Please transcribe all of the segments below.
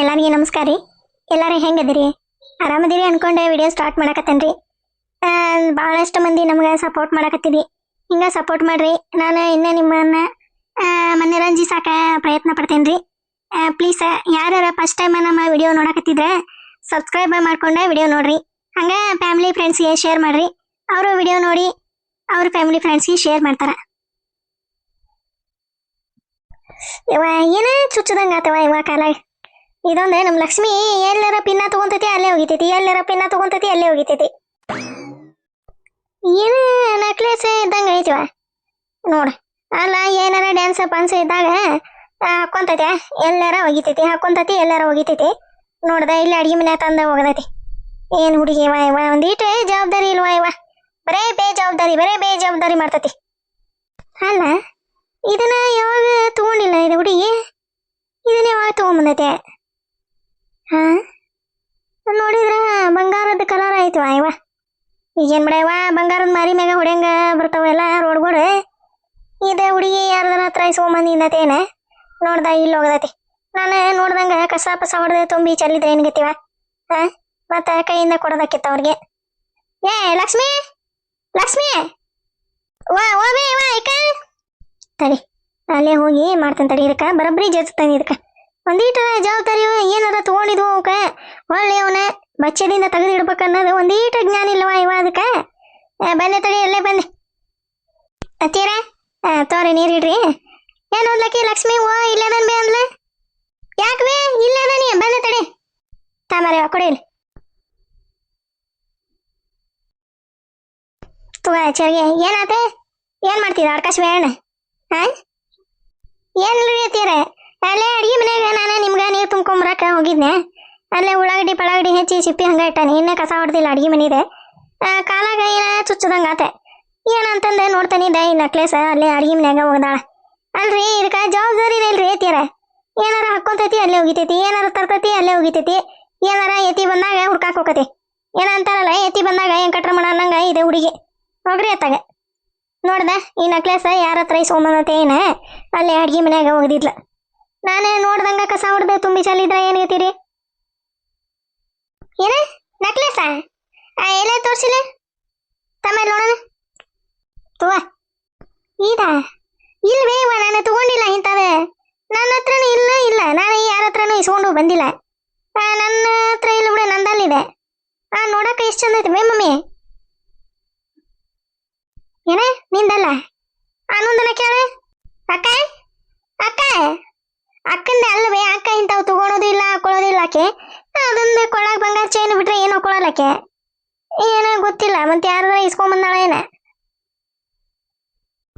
ಎಲ್ಲರಿಗೆ ನಮಸ್ಕಾರ ರೀ. ಎಲ್ಲರೂ ಹೆಂಗದಿರಿ? ಆರಾಮದಿರಿ ಅನ್ಕೊಂಡೆ ವಿಡಿಯೋ ಸ್ಟಾರ್ಟ್ ಮಾಡಕತ್ತೇನ್ರಿ. ಭಾಳಷ್ಟು ಮಂದಿ ನಮ್ಗೆ ಸಪೋರ್ಟ್ ಮಾಡಕತ್ತೀರಿ ಹಿಂಗೆ ಸಪೋರ್ಟ್ ಮಾಡ್ರಿ. ನಾನು ಇನ್ನೂ ನಿಮ್ಮನ್ನ ಮನರಂಜಿಸಾಕ ಪ್ರಯತ್ನ ಪಡ್ತೇನೆ ರೀ ಪ್ಲೀಸ್ ಯಾರ್ಯಾರ ಫಸ್ಟ್ ಟೈಮ್ ನಮ್ಮ ವಿಡಿಯೋ ನೋಡಕತ್ತಿದ್ರೆ ಸಬ್ಸ್ಕ್ರೈಬ್ ಮಾಡ್ಕೊಂಡೆ ವಿಡಿಯೋ ನೋಡ್ರಿ. ಹಂಗೆ ಫ್ಯಾಮಿಲಿ ಫ್ರೆಂಡ್ಸ್ಗೆ ಶೇರ್ ಮಾಡ್ರಿ. ಅವರು ವಿಡಿಯೋ ನೋಡಿ ಅವ್ರ ಫ್ಯಾಮಿಲಿ ಫ್ರೆಂಡ್ಸ್ಗೆ ಶೇರ್ ಮಾಡ್ತಾರೆ. ಇವ ಏನೇ ಚುಚ್ಚದಂಗ ಆತವ ಇವ ಕಾಲ? ಇದೊಂದು ನಮ್ಮ ಲಕ್ಷ್ಮಿ ಎಲ್ಲರ ಪಿನ್ನ ತಗೊಂತೈತಿ, ಅಲ್ಲೇ ಹೋಗಿತೈತಿ. ಎಲ್ಲರ ಪಿನ್ನ ತಗೊಂತೈತಿ, ಅಲ್ಲೇ ಹೋಗಿತೈತಿ. ಏನು ನಕ್ಲೇಸ್ ಇದ್ದಂಗ ಐತಿವ ನೋಡ. ಅಲ್ಲ, ಏನಾರ ಡ್ಯಾನ್ಸ್ ಪನ್ಸ್ ಇದ್ದಾಗ ಎಲ್ಲರ ಎಲ್ಲಾರ ಹೋಗಿತೈತಿ ಹಾಕೊಂತೈತಿ ಎಲ್ಲಾರ ಹೋಗಿತೈತಿ. ನೋಡ್ದ, ಇಲ್ಲಿ ಅಡಿಗೆ ಮನೆ ತಂದ ಹೋಗದೈತಿ. ಏನ್ ಹುಡುಗಿ ಇವ ಇವ? ಒಂದಿಟ್ಟು ಜವಾಬ್ದಾರಿ ಇಲ್ವಾ ಇವ? ಬರೇ ಬೇಜವಾಬ್ದಾರಿ ಬರೇ ಬೇಜವಾಬ್ದಾರಿ ಮಾಡ್ತೈತಿ. ಅಲ್ಲ, ಇದನ್ನ ಯಾವಾಗ ತಗೊಂಡಿಲ್ಲ ಇದು ಹುಡುಗಿ? ಇದನ್ನ ಯಾವಾಗ ತಗೊಂಬಂದೈತೆ? ಹಾ? ನೋಡಿದ್ರ ಬಂಗಾರದ ಕಲರ್ ಆಯ್ತು ಇವ? ಈಗೇನ್ ಬಿಡವ ಬಂಗಾರದ ಮಾರಿ ಮ್ಯಾಗ ಹೊಡ್ಯಂಗ ಬರ್ತಾವೆಲ್ಲ ರೋಡ್ಗಳು. ಇದ ಹುಡುಗಿ ಯಾರ್ದಾರ ಹತ್ರ ಇಸ್ಕೊಂಬಂದಿದ್ದತೇನ ನೋಡ್ದ ಇಲ್ಲಿ ಹೋಗದತಿ. ನಾನು ನೋಡ್ದಂಗ ಕಸ ಪಸ ಹೊಡೆದ ತುಂಬಿ ಚೆಲ್ಲಿದ್ರೆ ಏನ್ ಗತಿವ ಹಾ? ಮತ್ತ ಕೈಯಿಂದ ಕೊಡೋದಕ್ಕಿತ್ತ ಅವ್ರಿಗೆ? ಏ, ಲಕ್ಷ್ಮಿ? ಲಕ್ಷ್ಮಿ? ವಾ ಓಬೇ ವಾ ಇಕ ತಡಿ, ಅಲ್ಲೇ ಹೋಗಿ ಮಾಡ್ತೇನೆ ತಡಿ ಇದಕ್ಕ. ಬರಬ್ರಿ ಜೊತೆತಾನೆ ಇದಕ್ಕ ಒಂದೀಟ ಜವಾಬ್ದಾರಿ ಏನಾರ ತಗೊಂಡಿದ್ವು ಅವಕ್ಕ ಒಳ್ಳೆ ಅವನ ಬಚ್ಚದಿಂದ ತೆಗೆದಿಡ್ಬೇಕು ಅನ್ನೋದು ಒಂದೀಟ ಜ್ಞಾನ ಇಲ್ಲವ ಇವ ಅದಕ್ಕೆ? ಬಂದೆ ತಡಿ, ಅಲ್ಲೇ ಬಂದೆ ಅತ್ತೀರ ತೋರಿ? ನೀರು ಇಡ್ರಿ. ಏನು ಓದ್ಲಕ್ಕಿ ಲಕ್ಷ್ಮಿ, ಓ ಇಲ್ಲ ಇಲ್ಲದನ್ ಬೇ ಅಂದ್ಲ? ಯಾಕೆ ಇಲ್ಲದನಿ ಬಂದೆ ತಡಿ. ತಾಮರೆ ಕೊಡಿ ಇಲ್ಲಿ ತುಗ, ಚರಿಗೆ, ಏನಾತೆ? ಏನ್ ಮಾಡ್ತಿದ್ದ, ಆಕಾಶ ಬೇಡ ಹಾ ಏನಿಲ್ರಿ ಅತ್ತೀರ ಅಲ್ಲೇ ಅಡಿಗೆ ಮನ್ಯಾಗ ನಾನು ನಿಮ್ಗೆ ನೀರು ತುಂಬ್ಕೊಂಬರಕ ಹೋಗಿದ್ನೆ. ಅಲ್ಲೇ ಉಳ್ಳಾಗಡ್ಡಿ ಪಳಾಗಡ್ಡಿ ಹೆಚ್ಚಿ ಸಿಪ್ಪಿ ಹಂಗ ಇಟ್ಟಾನೆ. ಇನ್ನೇ ಕಸ ಹೊಡೆದಿಲ್ಲ ಅಡಿಗೆ ಆ, ಕಾಲಾಗ ಏನ ಚುಚ್ಚದಂಗಾತೆ ಏನಂತಂದ ನೋಡ್ತಾನಿದ್ದೆ ಈ ನಕ್ಲೇಸ ಅಲ್ಲೇ ಅಡಿಗೆ ಮನ್ಯಾಗ ಹೋಗ್ದಾಳ. ಅಲ್ರಿ ಇದಕ್ಕ ಜವಾಬ್ದಾರಿ ಇಲ್ರಿ ಏತಿಯರ? ಏನಾರ ಹಾಕೊಂತೈತಿ ಅಲ್ಲೇ ಹೋಗಿತೈತಿ ಏನಾರ ತರ್ತೈತಿ ಅಲ್ಲೇ ಹೋಗಿತೈತಿ ಏನಾರ ಎತಿ ಬಂದಾಗ ಹುಡ್ಕಾಕ್ ಹೋಗತಿ. ಏನಂತಾರಲ್ಲ ಎತಿ ಬಂದಾಗ ಏನ್ ಕಟ್ರ ಮಾಡಂಗ ಇದೆ ಹುಡುಗಿ. ಹೋಗ್ರಿ ಅತ್ತಾಗ. ನೋಡ್ದ ಈ ನಕ್ಲೇಸ ಯಾರ ಹತ್ರ ಇಸ್ಕೊಂಬಂದತೆ ಏನ? ಅಲ್ಲೇ ಅಡ್ಗೆ ಮನ್ಯಾಗ ಹೋಗಿದ್ಲ ನಾನು ನೋಡ್ದಂಗ ಕಸ ಹೊಡೆದು ತುಂಬಿ ಚೆಲ್ಲಿದ್ರ ಏನೈತಿರಿ ಏನ? ನಕ್ಲೇಸ ಆ? ಎಲ್ಲ ತೋರ್ಸಿಲ್ಲ ತಮ್ಮ ಇಲ್ಲಿ ನೋಡೋಣ. ತುವ. ಈದ ಇಲ್ವೇ ಇವ ನಾನು ತಗೊಂಡಿಲ್ಲ ಇಂಥವೆ ನನ್ನ ಹತ್ರನೂ ಇಲ್ಲ ಇಲ್ಲ. ನಾನು ಯಾರ ಹತ್ರನೂ ಇಸ್ಕೊಂಡು ಬಂದಿಲ್ಲ. ಆ, ನನ್ನ ಹತ್ರ ಇಲ್ಲ ಬಿಡು ನಂದಲ್ಲಿದೆ. ಆ ನೋಡಕ್ಕೆ ಎಷ್ಟು ಚಂದ ಐತಿ ಬೇ ಮಮ್ಮಿ. ಏನ? ನಿಂದಲ್ಲ? ಏನು ಹಾಕೊಳ್ಳಲ್ಲಕ್ಕೆ ಏನೋ ಗೊತ್ತಿಲ್ಲ ಮತ್ತೆ ಯಾರ ಇಸ್ಕೊಂಬಂದಾಳ ಏನ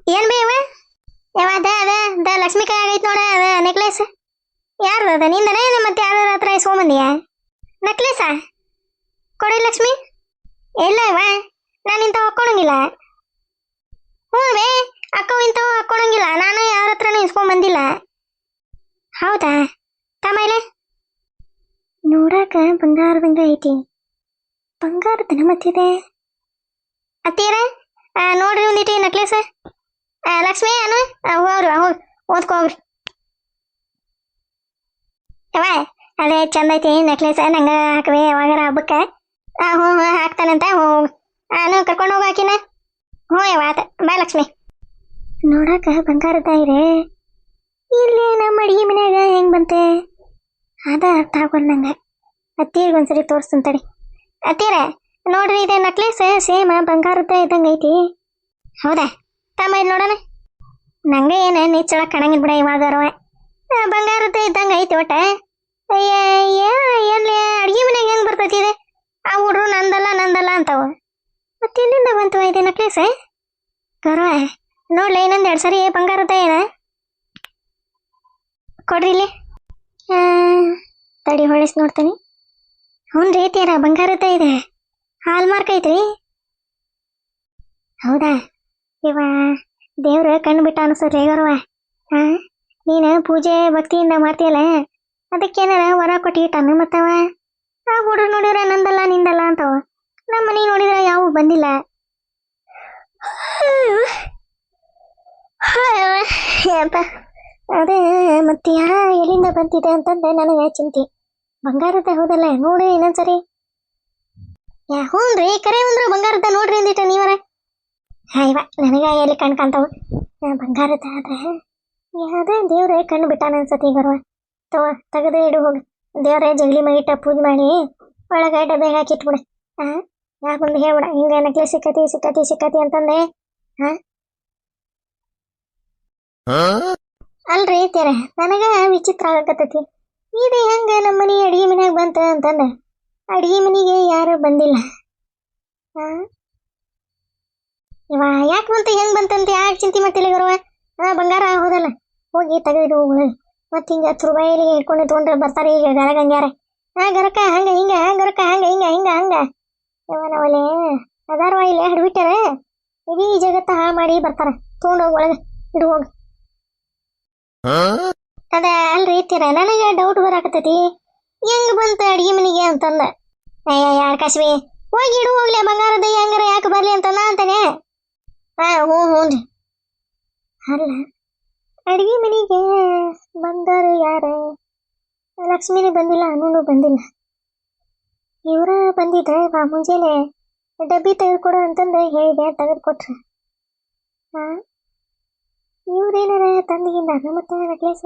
ಏನ್ ಬೇ ಇವ ಯಾವ ಅದ ಅದ ದ ಲಕ್ಷ್ಮಿ ಕೈ ಆಗೈತ್ ನೋಡ ಅದ ನೆಕ್ಲೆಸ್ ಯಾರ್ದು ಅದ ನಿಂದನೇ ಮತ್ತೆ ಯಾರ ಹತ್ರ ಇಸ್ಕೊಂಬಂದಿಯ ನೆಕ್ಲೆಸ ಕೊಡಿ ಲಕ್ಷ್ಮಿ ಇಲ್ಲ ಇವ ನಾನು ಇಂಥವು ಹಾಕೊಳಂಗಿಲ್ಲ ಹ್ಞೂ ಬೇ ಅಕ್ಕ ಇಂಥವು ಹಾಕೊಳಂಗಿಲ್ಲ ನಾನು ಯಾರ ಹತ್ರನೂ ಇಸ್ಕೊಂಡ್ ಬಂದಿಲ್ಲ ಹೌದಾ ತಮ್ಮ ನೋಡಾಕ ಬಂಗಾರದಂಗ ಐತಿ ಬಂಗಾರದನ ಮತ್ತಿದೆ. ಅತ್ತೀರ ಆ, ನೋಡ್ರಿ ಒಂದಿಟ್ಟು ನಕ್ಲೇಸ್ ಲಕ್ಷ್ಮಿ ಅನು ಹೋಗ್ರಿ ಹೋಗಿ ಓದ್ಕೋಗ್ರಿ ಯವ್ವ ಅದೇ ಚಂದ ಐತಿ ನೆಕ್ಲೇಸ್ ನಂಗೆ ಹಾಕವೆ ಯಾವಾಗಾರ ಹಬ್ಬಕ್ಕೆ. ಹ್ಞೂ ಹ್ಞೂ ಹಾಕ್ತಾನಂತ ಹ್ಞೂ ನಾನು ಕರ್ಕೊಂಡು ಹೋಗಾಕಿನ ಹ್ಞೂ ಯಾವ ಆತ ಬಾ ಲಕ್ಷ್ಮಿ. ನೋಡಾಕ ಬಂಗಾರದ ಇದೆ ಇಲ್ಲಿ ನಮ್ಮ ಅಡಿಗೆ ಮನ್ಯಾಗ ಹೆಂಗೆ ಬಂತೆ? ಅದ ಅರ್ಥ ಆಗೋಲ್ಲ ನಂಗೆ ಅತ್ತೀರ್ಗೆ ಒಂದ್ಸರಿ ತೋರಿಸ್ತಂತಡಿ ತಡಿ. ಅತ್ತೀರ ನೋಡ್ರಿ ಇದೆ ನಕ್ಲೇಸ್ ಸೇಮ್ ಬಂಗಾರದ ಇದ್ದಂಗೆ ಐತಿ. ಹೌದಾ? ತಮ್ಮ ಇಲ್ಲಿ ನೋಡೋಣ. ನಂಗೆ ಏನು ನಿಚ್ಚಳ ಕಣಂಗಿನ ಬಿಡ ಇವಾಗಾರವ ಬಂಗಾರದ ಇದ್ದಂಗೆ ಐತಿ ಒಟ್ಟ. ಎಲ್ಲಿ ಅಡ್ಗೆ ಮನೆಗೆ ಹೆಂಗೆ ಬರ್ತೈತಿ ಇದೆ? ಆ ಹುಡ್ರು ನಂದಲ್ಲ ನಂದಲ್ಲ ಅಂತಾವ. ಮತ್ತೆ ಎಲ್ಲಿಂದ ಬಂತು ಇದೆ ನಕ್ಲೇಸ್ ಗರ್ವ, ನೋಡ್ಲಿ ಇನ್ನೊಂದು ಎರಡು ಸರಿ ಬಂಗಾರದ ಏನ? ಕೊಡ್ರಿ ಇಲ್ಲಿ. ತಡಿ ಹೊಳಿಸಿ ನೋಡ್ತೀನಿ. ಹ್ಞೂ ರೀ ತೀರ ಬಂಗಾರದ ಇದೆ. ಹಾಲ್ ಮಾರ್ಕ್ ಐತ್ರಿ. ಹೌದಾ? ಇವ ದೇವ್ರ ಕಣ್ಣು ಬಿಟ್ಟ ಅನಿಸ್ತೈತಿ ಗೌರವ ಹಾ? ನೀನು ಪೂಜೆ ಭಕ್ತಿಯಿಂದ ಮಾಡ್ತೀಯಲ್ಲ? ಅದಕ್ಕೇನಾರ ವರ ಕೊಟ್ಟು ಇಟ್ಟಾನ ಮತ್ತವ? ಆ ಹುಡುಗ್ರು ನೋಡಿದ್ರೆ ನಂದಲ್ಲ, ನಿಂದಲ್ಲ ಅಂತಾವ. ನಮ್ಮ ಮನೆ ನೋಡಿದ್ರೆ ಯಾವ ಬಂದಿಲ್ಲ. ಯಪ್ಪ ಅದೇ ಮತ್ತೆ ಯಾ ಎಲ್ಲಿಂದ ಬಂತಿದೆ ಅಂತಂದ್ರೆ ನನಗೆ ಚಿಂತೆ. ಬಂಗಾರದ ಹೌದಲ್ಲ ನೋಡಿ ಇನ್ನೊಂದ್ಸರಿ. ಹ್ಞೂ ರೀ ಕರೆ ಅಂದ್ರೆ ಬಂಗಾರದ ನೋಡ್ರಿ ಅಂದಿಟ್ಟ ನೀವರ. ಹಾಯ್ವ ನನಗ ಎಲ್ಲಿ ಕಣ್ ಕಾಣ್ತಾವ. ಬಂಗಾರದ ಆದ್ರೆ ಯಾವ್ದ ದೇವ್ರ ಕಣ್ಣು ಬಿಟ್ಟಾನ ಅನ್ಸತಿ ಬರುವ ತವ ತೆಗೆದು ಇಡು ಹೋಗಿ. ದೇವ್ರ ಜಗಲಿ ಮಗಿಟ್ಟ ಪೂಜೆ ಮಾಡಿ ಒಳಗೆ ಡಬ್ಬೆ ಹಾಕಿಟ್ಬಿಡ ಹಾ ಯಾಕೆ ಬಂದು ಹೇಳ್ಬಿಡ ಹಿಂಗ ನೆಕ್ಲೆಸ್ ಸಿಕ್ಕತಿ ಸಿಕ್ಕತಿ ಸಿಕ್ಕತಿ ಅಂತಂದೆ. ಹಾ? ಅಲ್ರಿ ತೀರ ನನಗ ವಿಚಿತ್ರ ಆಗಕತ್ತೈತಿ. ಇದು ಹೆಂಗ ನಮ್ಮ ಮನೆ ಅಡಿಗೆ ಮನ್ಯಾಗ ಬಂತ ಅಂತಂದ. ಅಡಿಗೆ ಮನೆಗೆ ಯಾರು ಬಂದಿಲ್ಲ. ಹಾ? ಇವ ಯಾಕೆ ಬಂತ ಹೆಂಗ್ ಬಂತಂತ ಯಾಕೆ ಚಿಂತೆ ಮಾಡ್ತಿಲ್ಲ ಗೌರವ ಹಾ, ಬಂಗಾರ ಹೋದಲ್ಲ. ಹೋಗಿ ತೆಗೆದಿಡು ಹೋಗಿ ಮತ್ತೆ ಹಿಂಗ ರೂಪಾಯಿ ಹಿಡ್ಕೊಂಡು ತೊಗೊಂಡ್ರೆ ಬರ್ತಾರೆ ಈಗ ಗರಗಂಗ್ಯಾರ ಹಾ ಗರಕ ಹಂಗ, ಹಿಂಗ ಗರಕ ಹಂಗ, ಹಿಂಗ ಹಿಂಗ, ಹಂಗ. ಇವನವಲೆ ಅದಾರವ ಇಲ್ಲೇ ಹಿಡ್ಬಿಟ್ಟಾರ ಇಡೀ ಜಗತ್ತ ಹಾ ಮಾಡಿ ಬರ್ತಾರ. ತೊಗೊಂಡೋಗಿ ಒಳಗೆ. ಇಡು ಹೋಗಿ. ಅದ ಅಲ್ರಿ ತೀರ, ನನಗೆ ಡೌಟ್ ಬರಾಕತ್ತೈತಿ. ಹೆಂಗ್ ಬಂತ ಅಡಿಗೆ ಮನೆಗೆ ಅಂತಂದ. ಅಯ್ಯ ಯಾರ ಕಶ್ವಿ ಹೋಗಿ ಇಡು, ಹೋಗ್ಲಿ ಬಂಗಾರದ ಹೆಂಗಾರ ಯಾಕೆ ಬರ್ಲಿ ಅಂತ ನಾ ಅಂತಾನೆ. ಹಾ ಹ್ಞೂ ಹ್ಞೂ ರೀ ಅಲ್ಲ, ಅಡಿಗೆ ಮನೆಗೆ ಬಂದಾರು ಯಾರ? ಲಕ್ಷ್ಮಿನೇ ಬಂದಿಲ್ಲ, ಅನುನು ಬಂದಿಲ್ಲ. ಇವರ ಬಂದಿದ್ರೆ ಬಾ, ಮುಂಜಾನೆ ಡಬ್ಬಿ ತೆಗೆದುಕೊಡು ಅಂತಂದು ಹೇಳಿದೆ ತೆಗೆದು ಕೊಟ್ರೆ ಹಾ ಇವ್ರೇನಾರ ತಂದಿಗಿಂದ ಮತ್ತೆ ನೆಕ್ಲೇಸ್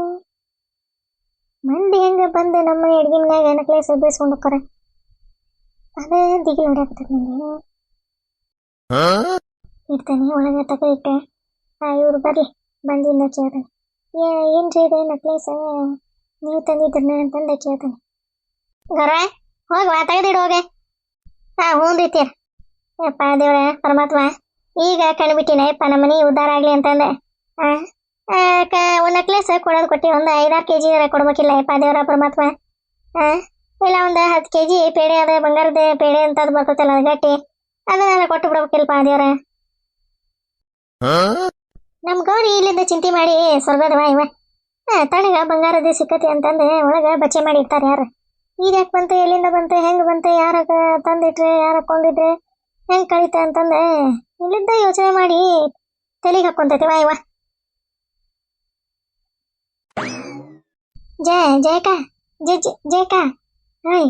ಮಂದಿ ಹೆಂಗ ಬಂದು ನಮ್ಮ ಅಡ್ಗೆ ಮನ್ಯಾಗ ನೆಕ್ಲೇಸ್ ಬೇಯಿಸ್ಕೊಂಡು ಹೋಗ್ತಾರ ಅದೇ ದಿಗಿಲು ಹೊಡ್ಯಾಕತ್ತೈತಿ ನಂಗೆ ಇಡ್ತಾನೆ, ಒಳಗೆ ತಗೋ ಆ, ಇವ್ರು ಬರ್ಲಿ, ಬಂದಿಂದ ಕೇಳ್ತಾನೆ. ಏ ಏನ್ರಿ ಇದೆ ನೆಕ್ಲೇಸ್ ನೀವು ತಂದಿದ್ರನ್ನ ಅಂತಂದೆ ಕೇಳ್ತಾನೆ. ಗರ ಹೋಗವಾ ತೆಗೆದಿಡು ಹೋಗೆ. ಹಾಂ ಹ್ಞೂ ರೀತಿಯರ್ ಯಪ್ಪ ದೇವ್ರ, ಪರಮಾತ್ಮ, ಈಗ ಕಣ್ಬಿಟ್ಟಿನ, ಯಪ್ಪ ನಮ್ಮ ಮನೆ ಉದ್ಧಾರ ಆಗಲಿ ಅಂತಂದೆ ಕ- ಒಂದ್ ನೆಕ್ಲೆಸ್ ಕೊಡೋದು ಕೊಟ್ಟಿ ಒಂದು ಐದಾರು ಕೆ ಜಿ ಕೊಡ್ಬೇಕಿಲ್ಲ ಯಪ್ಪ ದೇವರ ಪರಮಾತ್ಮ ಆ, ಇಲ್ಲ ಒಂದು ಹತ್ತು ಕೆ ಜಿ ಪೇಡೆ ಅದ ಬಂಗಾರದ ಪೇಡೆ ಅಂತ ಅದು ಬರ್ತೈತಲ್ಲ ಅದು ಗಟ್ಟಿ ಅದನ್ನೆಲ್ಲ ಕೊಟ್ಟು ಬಿಡ್ಬೇಕಿಲ್ಪ ದೇವ್ರ ನಮ್ ಗೌರಿ ಇಲ್ಲಿಂದ ಚಿಂತೆ ಮಾಡಿ ಸ್ವರ್ಗದವ ಇವ ಆ, ತನಗ ಬಂಗಾರದ ಸಿಕ್ಕತಿ ಅಂತಂದು ಒಳಗ ಬಚ್ಚೆ ಮಾಡಿ ಇರ್ತಾರೆ ಯಾರು ಈಗ ಯಾಕೆ ಬಂತು ಎಲ್ಲಿಂದ ಬಂತು ಹೆಂಗ್ ಬಂತು ಯಾರ ತಂದಿಟ್ರೆ ಯಾರ ಕೊಂಡಿಟ್ರೆ ಹೆಂಗ್ ಕಳೀತ ಅಂತಂದೆ ಇಲ್ಲಿಂದ ಯೋಚನೆ ಮಾಡಿ ತಲೆಗೆ ಹಾಕೊಂತೈತಿವ ಇವ ಜಯ, ಜಯಕ, ಜಯ, ಜಯ- ಜಯಕ. ಹಾಯ್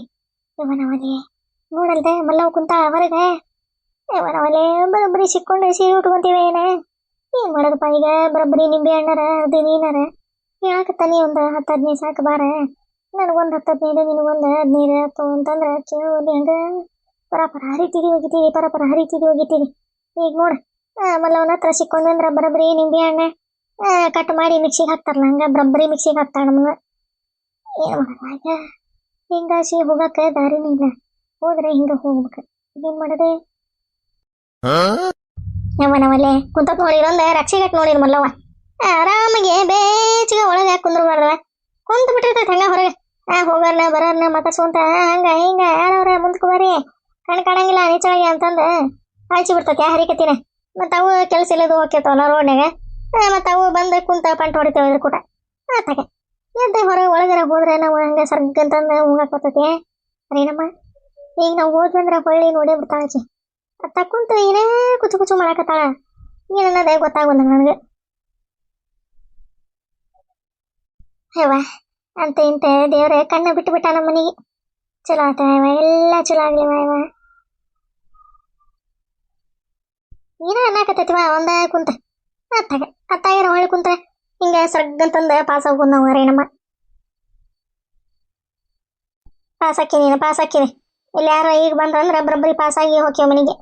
ಇವನವನೇ ನೋಡಲ್ದೆ ಮಲ್ಲವ್ ಕುಂತ ಹೊರಗೆ ಇವನವನೇ ಬರೋಬ್ಬರಿ ಸಿಕ್ಕೊಂಡು ಸೀರೆ ಉಟ್ಕೊಂತೀವಿ ಏನೇ? ಏನ್ ಮಾಡೋದಪ್ಪ ಈಗ, ಬರೋಬ್ಬರಿ ನಿಂಬೆ ಹಣ್ಣರ ಅದು ನೀನಾರ ಹೇಳಕತ್ತಾನಿ ಒಂದು ಹತ್ತು ಹದಿನೈದು ಸಾಕು ಬಾರ? ನನಗೊಂದು ಹತ್ತು ಹದಿನೈದು, ನಿನಗೊಂದು ಹದಿನೈದು ಆಯ್ತು ಅಂತಂದ್ರೆ ಕೇಳಿ ಹೆಂಗೆ ಪರಪರ ಹರಿತೀವಿ ಹೋಗಿತೀವಿ ಪರಪರ ಹರಿತೀವಿ ಹೋಗಿದ್ದೀವಿ ಈಗ ನೋಡು ಮಲ್ಲವನ ಹತ್ರ ಸಿಕ್ಕೊಂಡು ಅಂದ್ರೆ ಬರೋಬ್ಬರಿ ನಿಂಬೆ ಹಣ್ಣೆ ಕಟ್ ಮಾಡಿ ಮಿಕ್ಸಿಗೆ ಹಾಕ್ತಾರಲ್ಲ ಹಂಗ, ಬರೋಬ್ಬರಿ ಮಿಕ್ಸಿಗೆ ಹಾಕ್ತಾಳ ನಮ್ಗೆ ಏನು ಮಾಡೋದಾಗ ಹಿಂಗಾಸಿ ಹೋಗಕ್ಕೆ ದಾರಿನೇ ಇಲ್ಲ ಹೋದ್ರೆ ಹಿಂಗ ಹೋಗ್ಬೇಕು. ಏನ್ ಮಾಡದೆ? ಮಾಡೋದೆ ನಮ್ಮನವಲ್ಲೇ ಕುಂತತ್ ನೋಡಿರೊಂದ ರಕ್ಷೆಗಟ್ ನೋಡಿರ್ ಮಲ್ಲವ್ವ ಆರಾಮಿಗೆ ಬೇಚಿಗೆ ಒಳಗೆ ಕುಂದ್ರಬಾರ್ದ. ಕುಂತ ಬಿಟ್ಟಿರ್ತೈತೆ ಹಂಗ ಹೊರಗೆ. ಆ ಹೋಗಾರ್ನ ಬರೋರ್ನ ಮಾತಾಡ್ಸ್ಕೊಂತ ಹಂಗ ಹಿಂಗ ಯಾರವ್ರ ಮುಂದಕ್ಕೆ ಬರ್ರಿ ಕಣ್ ಕಾಣಂಗಿಲ್ಲ ನೀಚಳಗೆ ಅಂತಂದ ಅಳಿಸಿ ಬಿಡ್ತೈತೆ ಹರಿಕತ್ತಿನ. ಮತ್ತ ಅವು ಕೆಲಸ ಇಲ್ಲದು ಹೋಗ್ಯತವಲ್ಲ ರೋಡ್ನಾಗ ಮತ್ತ ಅವು ಬಂದ ಕುಂತ ಪಂಟ್ ಹೊಡಿತಾವ ಇದ್ರ ಕೂಟ. ಆತಾಗ ಎದ್ದೆ ಹೊರಗೆ ಒಳಗರ ಹೋದ್ರೆ ನಾವು ಹಂಗೆ ಸರ್ಗ್ ಅಂತಂದು ಹೋಗಕ್ಕೆ ಬರ್ತೈತಿ ಅರೇನಮ್ಮ ಈಗ ನಾವು ಹೋದ್ವಂದ್ರೆ ಹೊಳ್ಳಿ ನೋಡೇ ಬಿಡ್ತಾಳೆ ಆಕಿ ಅತ್ತ ಕುಂತು ಏನೇ ಕುಚು ಕುಚು ಮಾಡಕತ್ತಾಳ ಏನನ್ನದೇ ಗೊತ್ತಾಗಲ್ಲ ನನಗೆ ಹೇವ ಅಂತ ಇಂತ ದೇವ್ರ ಕಣ್ಣ ಬಿಟ್ಟು ಬಿಟ್ಟ ನಮ್ಮ ಮನೆಗೆ ಚಲೋ ಆತ ಇವ ಎಲ್ಲ ಚಲೋ ಆಗ್ಲಿವ ಇವ ಏನ ಅನ್ನಕತ್ತೈತಿವ ಒಂದ ಕುಂತ ಅತ್ತಾಗ ಅತ್ತಾಗಿರ ಹೊಳ್ಳಿ ಕುಂತ ಹಿಂಗ ಸರ್ಗಂತಂದ ಪಾಸ್ ಹೋಗೋದು ನಾವು ಅರೇನಮ್ಮ ಪಾಸ್ ಹಾಕಿನಿ ಪಾಸ್ ಹಾಕಿನಿ ಇಲ್ಲಿ ಯಾರ ಈಗ ಬಂದ್ರಂದ್ರ ಬರೋಬ್ಬರಿ ಪಾಸ್ ಆಗಿ ಹೋಗ್ಯವ ಮನೆಗೆ.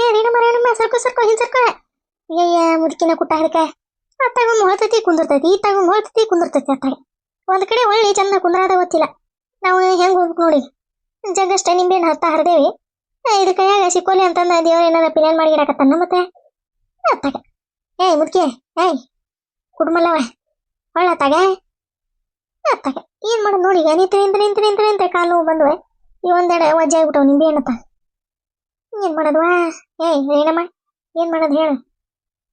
ಏ ರೇಣಮ್ಮ ರೇಣಮ್ಮ ಸರ್ಕೋ ಸರ್ಕೋ ಹಿಂ ಸರ್ಕೋ. ಅಯ್ಯಯ್ಯ, ಮುದುಕಿನ ಕುಟ್ಟ ಹಿಡ್ಕ. ಅತ್ತಾಗ ಮೊಳ್ತೈತಿ ಕುಂದಿರ್ತೈತಿ ಇತ್ತಾಗ ಮೊಳ್ತೈತಿ ಕುಂದಿರ್ತೈತಿ ಅತ್ತಾಗ. ಒಂದ್ ಕಡೆ ಒಳ್ಳೆ ಚಂದ ಕುಂದ್ರಾದ ಗೊತ್ತಿಲ್ಲ. ನಾವು ಹೆಂಗ್ ಹೋಗ್ಬೇಕು ನೋಡಿ. ಜಗಷ್ಟ ನಿಂಬೆನ ಹತ್ತ ಹರಿದೇವಿ. ಇದು ಕೈಯಾಗ ಸಿಕ್ಕೋಲಿ ಅಂತಂದ ದೇವ್ರ ಏನಾರ ಪಿಲಿಯನ್ ಮಾಡಿ ಇಡಕತ್ತಾನ ಮತ್ತೆ? ಅತ್ತಾಗ. ಏಯ್, ಮುದ್ಕೆ, ಏಯ್ ಕುಡ್ಮಲ್ಲವ ತಗೆ. ತಗೆ, ಏನ್ ಮಾಡೋದು ನೋಡಿ ಈಗ? ನಿಂತ ನಿಂತ ನಿಂತ ನಿಂತ ನಿಂತ ಕಾಲು ಬಂದ್ವೆ. ಈ ಒಂದೆಡೆ ವಜ್ಜೆ ಆಗ್ಬಿಟ್ಟವು ನಿಂಬೆ ಹಣ್ಣತ್ತ ಏನ್ ಮಾಡೋದ್ವಾ? ಏಯ್ ಏನಮ್ಮ ಏನ್ ಮಾಡೋದು ಹೇಳು?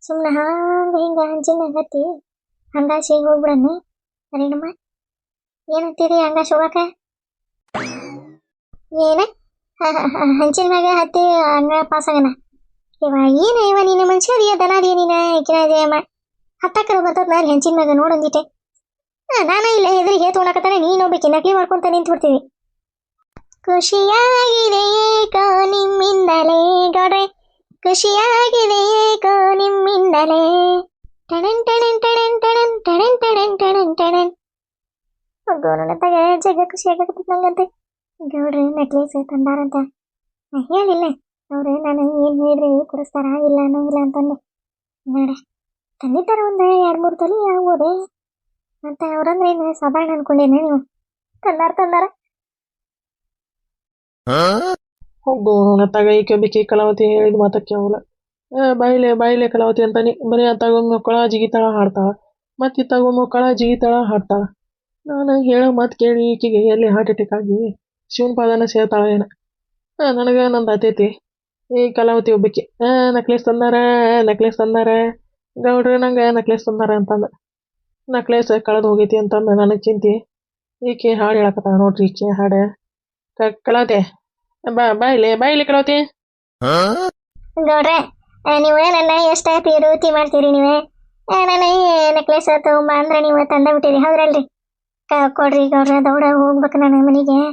ಸುಮ್ಮನೆ ಹಂಗ ಹಿಂಗ ಹಂಚಿನ ಹತ್ತಿ ಹಂಗಾಸಿ ಹೋಗ್ಬಿಡನ್ನ. ಅರೇನಮ್ಮ ಏನಂತೀರಿ ಹಂಗಾಸಿ ಹೋಗಾಕ? ಏನ? ಹಂಚಿನ ಮ್ಯಾಗ ಹತ್ತಿ ಹಂಗ ಪಾಸ್ ಆಗನ? ಇವ ಏನ ಇವ ನೀನು ಮನುಷ್ಯ ಅದಿಯ ನೀನ ಈಕಿನ ಅದಿಯಮ್ಮ ಹತ್ತಕ್ಕರ ಬರ್ತದ ನಾನು ಹೆಂಚಿನ ಮಗ ನೋಡಂದಿಟ್ಟೆ. ನಾನ ಇಲ್ಲ ಎದುರಿಗೆ ತೊಗೊಳಕತ್ತಾನೆ ನೀನು ಹೋಗ್ಬೇಕು ನಕಲಿ ಮಾಡ್ಕೊಂತ ನಿಂತ್ಬಿಡ್ತೀವಿ. ಖುಷಿಯಾಗಿದೆ ಏಕೋ ನಿಮ್ಮಿಂದಲೇ, ಗೌಡ್ರೆ. ಖುಷಿಯಾಗಿದೆ ಏಕೋ ನಿಮ್ಮಿಂದಲೇ. ಟಣನ್ ಟಣನ್ ಟಣನ್ ಟಣನ್ ಟಣನ್ ಟಣನ್ ಟಣನ್ ಟಣನ್. ಗೌರನ ತಗ ಜಗ ಖುಷಿ ನಂಗಂತೆ. ಗೌಡ್ರಿ, ನಕ್ಲೇಸ್ ತಂದಾರಂತ. ಹೇಳಿಲ್ಲ. ಅವ್ರು ನಾನು ಏನು ಹೇಳಿದ್ರೆ ಕೊಡಿಸ್ತಾರ ಇಲ್ಲ ಅನ್ನೋಂಗಿಲ್ಲ ಅಂತಂದೆ. ಬೇಡ ತಂದಿದ್ದಾರೆ ಒಂದು ಎರಡು ಮೂರು ತೊಲಿ ಆಗ್ಬೋದೆ? ಅಂತ ಅವ್ರಂದ್ರೆ ಏನು ಸಾಧಾರಣ ಅನ್ಕೊಂಡೇನೆ ನೀವು? ತಂದಾರ ತಂದಾರ. ಈ ನತ್ತಾಗ ಈಕೆ ಬಿಕ್ಕಿ ಕಲಾವತಿ ಹೇಳಿದ ಮಾತಕ್ಕೆ ಅವಲ್ಲ ಬಾಯಿಲೆ ಬಾಯಿಲೆ ಕಲಾವತಿ ಅಂತಾನೆ. ಬರೀ ಅತ್ತಾಗೊಮ್ಮೆ ಕೊಳ ಜಿಗಿತಾಳ ಹಾಡ್ತಾಳ. ಮತ್ತೆ ಇತ್ತಾಗೊಮ್ಮೆ ಕೊಳ ಜಿಗಿತಾಳ ಹಾಡ್ತಾಳ. ನಾನು ಹೇಳೋ ಮಾತು ಕೇಳಿ ಈಕೆಗೆ ಎಲ್ಲಿ ಹಾರ್ಟ್ ಅಟ್ಯಾಕ್ ಆಗಿ ಶಿವನ್ ಪಾದನ ಸೇರ್ತಾಳ ಏನ ನನಗೆ ನಂದು ಆತೈತಿ. ಈ ಕಲಾವತಿ ಒಬ್ಬಕ್ಕೆ ನಕ್ಲೇಸ್ ತಂದಾರ ನಕ್ಲೇಸ್ ತಂದಾರ. ಗೌಡ್ರು ನಂಗೆ ನಕ್ಲೇಸ್ ತಂದಾರ ಅಂತಂದ. ನಕ್ಲೇಸ್ ಕಳೆದು ಹೋಗೈತಿ ಅಂತಂದ ನನಗೆ ಚಿಂತಿ. ಈಕೆ ಹಾಡು ಹೇಳಕತ್ತ ನೋಡ್ರಿ ಈಕೆ ಹಾಡು. ಕ- ಕಲಾವತಿ ಬಾ ಬಾಯ್ಲಿ ಬಾಯಿಲೆ ಕಲಾವತಿ. ಗೌಡ್ರೆ ನೀವು ನನ್ನ ಎಷ್ಟ ತೀರುತಿ ಮಾಡ್ತೀರಿ ನೀವೇ? ಆ, ನಾನು ನೆಕ್ಲೆಸ್ ತಗೊಂಬ ಅಂದ್ರೆ ನೀವು ತಂದ ಬಿಟ್ಟಿರಿ ಹೌದ್ರಲ್ರಿ? ಕ- ಕೊಡ್ರಿ ಗೌಡ್ರೆ ದೌಡ ಹೋಗ್ಬೇಕು ನನ್ನ ಮನೆಗೆ.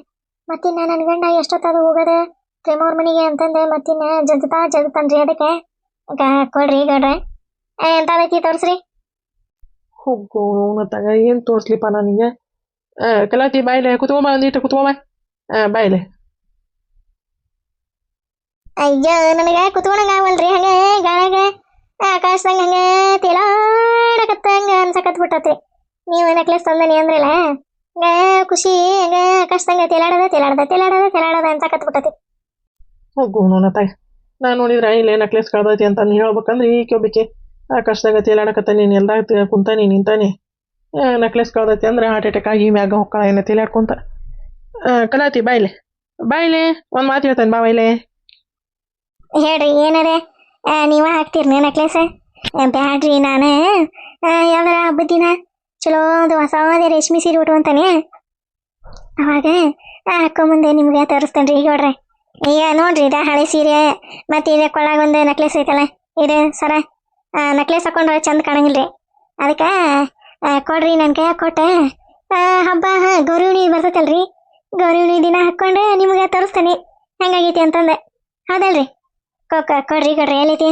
ಮತ್ತಿನ್ನ ನನ್ನ ಗಂಡ ಎಷ್ಟೊತ್ತಾದ ಹೋಗೋದು? ಪ್ರೇಮವ್ರ ಮನೆಗೆ ಅಂತಂದೆ ಮತ್ತಿನ್ನ ಜಗ್ತಾ ಜಗ್ತಾನ್ರಿ ಅದಕ್ಕೆ. ಕೊಡ್ರಿ ಎಂತ ಎಂತದೈತಿ ತೋರ್ಸ್ರಿ. ಹೋಗೋ ತಗ ಏನು ತೋರಿಸ್ಲಿಪ್ಪ ನನಗೆ? ಕಲಾವತಿ ಬಾಯಿಲೆ ಕುತ್ಕೊಂಬ ಒಂದಿಟ್ಟು ಕುತ್ಕೊಂಬ. ಬಾಯಿಲೆ. ಅಯ್ಯೋ ನನಗೆ ಕುತ್ಕೊಳಂಗ ಆಗಲ್ರಿ ಹಂಗೆ ಗಾಳಾಗ ಆಕಾಶದಂಗ ಹಂಗ ತೇಲಾಡಕತ್ತಂಗ ಅನ್ಸಕತ್ ಬಿಟ್ಟತ್ರಿ. ನೀವು ನೆಕ್ಲೆಸ್ ತಂದನಿ ಅಂದ್ರಲ್ಲ ಹಂಗ ಖುಷಿ ಹಂಗ ಆಕಾಶದಂಗ ತೇಲಾಡದ ತೇಲಾಡದ ತೇಲಾಡದ ಅಂತ ಅನ್ಸಕತ್ ಬಿಟ್ಟತಿ ಹೋಗು ತಾಯಿ. ನಾನು ನೋಡಿದ್ರೆ ಇಲ್ಲೇ ನಕ್ಲೆಸ್ ಕಳ್ದೈತಿ ಅಂತ ನೀನು ಹೇಳ್ಬೇಕಂದ್ರೆ ಈಕೆ ಒಬ್ಬಕ್ಕೆ ಆಕಾಶದಾಗ ತೇಲಾಡಕತ್ತ ನೀನು ಎಲ್ಲ ಕುಂತಾನೆ ನಿಂತಾನೆ. ನಕ್ಲೆಸ್ ಕಳ್ದೈತಿ ಅಂದ್ರೆ ಹಾರ್ಟ್ ಅಟ್ಯಾಕ್ ಆಗಿ ಮ್ಯಾಗ ಹೊಕ್ಕಳ ಏನೋ ತೇಲಾಡ್ಕೊಂತ ಕಲಾತಿ ಬಾಯ್ಲೆ ಬಾಯ್ಲೆ ಒಂದು ಮಾತು ಹೇಳ್ತಾನೆ ಬಾ ಬಾಯ್ಲೆ ಹೇಳ್ರಿ ಏನದೆ ಆ, ನೀವ ಹಾಕ್ತೀರಿ ನಕ್ಲೆಸ್ ಬ್ಯಾಡ್ರಿ ನಾನು. ಯಾವ್ದಾರ ಹಬ್ಬದ ದಿನ ಚಲೋ ಒಂದು ಹೊಸದೇ ರೇಷ್ಮೆ ಸೀರೆ ಉಟ್ಕೊಂತಾನೆ ಅವಾಗ ಹಾಕೊಂಬಂದೆ ನಿಮ್ಗೆ ತೋರಿಸ್ತೇನೆ ರೀ ಈಗ ನೋಡ್ರಿ ಇದ ಹಳೆ ಸೀರೆ. ಮತ್ತೆ ಇದೆ ಕೊಳ್ಳಾಗೊಂದು ನೆಕ್ಲೆಸ್ ಐತಲ್ಲ, ಇದು ಸರ. ನೆಕ್ಲೆಸ್ ಹಾಕೊಂಡ್ರೆ ಚಂದ ಕಾಣಂಗಿಲ್ರಿ. ಅದಕ್ಕೆ ಕೊಡ್ರಿ ನನ್ನ ಕೈ ಕೊಟ್ಟೆ ಹಬ್ಬ, ಹಾಂ ಗೌರಿ ಹುಣ್ಣಿ ಬರ್ತೈತಲ್ರಿ. ಗೌರಿ ಹುಣ್ಣಿ ದಿನ ಹಾಕೊಂಡ್ರೆ ನಿಮಗೆ ತೋರಿಸ್ತೇನೆ. ಹೆಂಗಾಗೈತಿ ಅಂತಂದೆ. ಹೌದಲ್ರಿ? ಕೊಡ್ರಿ ಕೊಡ್ರಿ ಎಲ್ಲೈತಿ